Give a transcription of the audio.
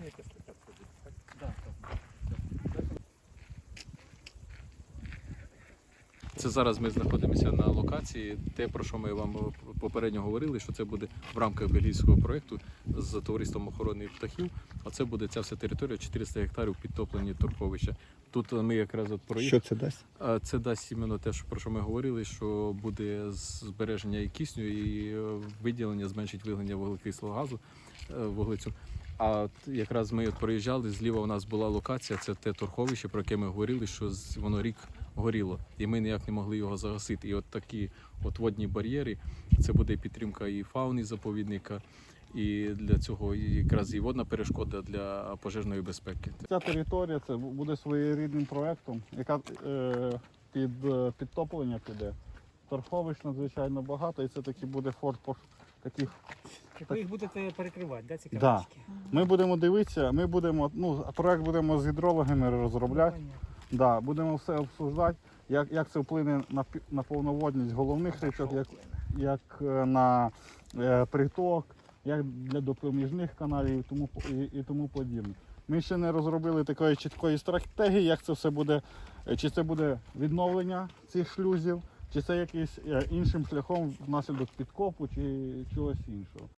Sen yeter. Це зараз ми знаходимося на локації. Те, про що ми вам попередньо говорили, що це буде в рамках бельгійського проєкту з товариством охорони птахів. А це буде ця вся територія 400 гектарів підтоплені торфовища. Тут ми якраз от проїхали. Що це дасть? Це дасть іменно те, що про що ми говорили, що буде збереження і кисню, і е, виділення, зменшить виглення вуглекислого газу е, вуглецю. А якраз ми от проїжджали, зліва у нас була локація, це те торховище, про яке ми говорили, що воно рік горіло, і ми ніяк не могли його загасити. І от такі от водні бар'єри, це буде підтримка і фауни заповідника, і для цього якраз і водна перешкода для пожежної безпеки. Ця територія це буде своєрідним проєктом, яка е, під е, підтоплення піде. Торфовищ надзвичайно багато, і це таки буде форт таких. Так ви їх будете перекривати, да, ці Да. Ми будемо дивитися, ми будемо, ну, проєкт будемо з гідрологами розробляти. Да, будемо все обсуждати, як, як це вплине на, на повноводність головних річок, як, як е, на е, приток, як для допоміжних каналів і тому, і, і тому подібне. Ми ще не розробили такої чіткої стратегії, як це все буде, е, чи це буде відновлення цих шлюзів, чи це якийсь е, іншим шляхом внаслідок підкопу чи чогось іншого.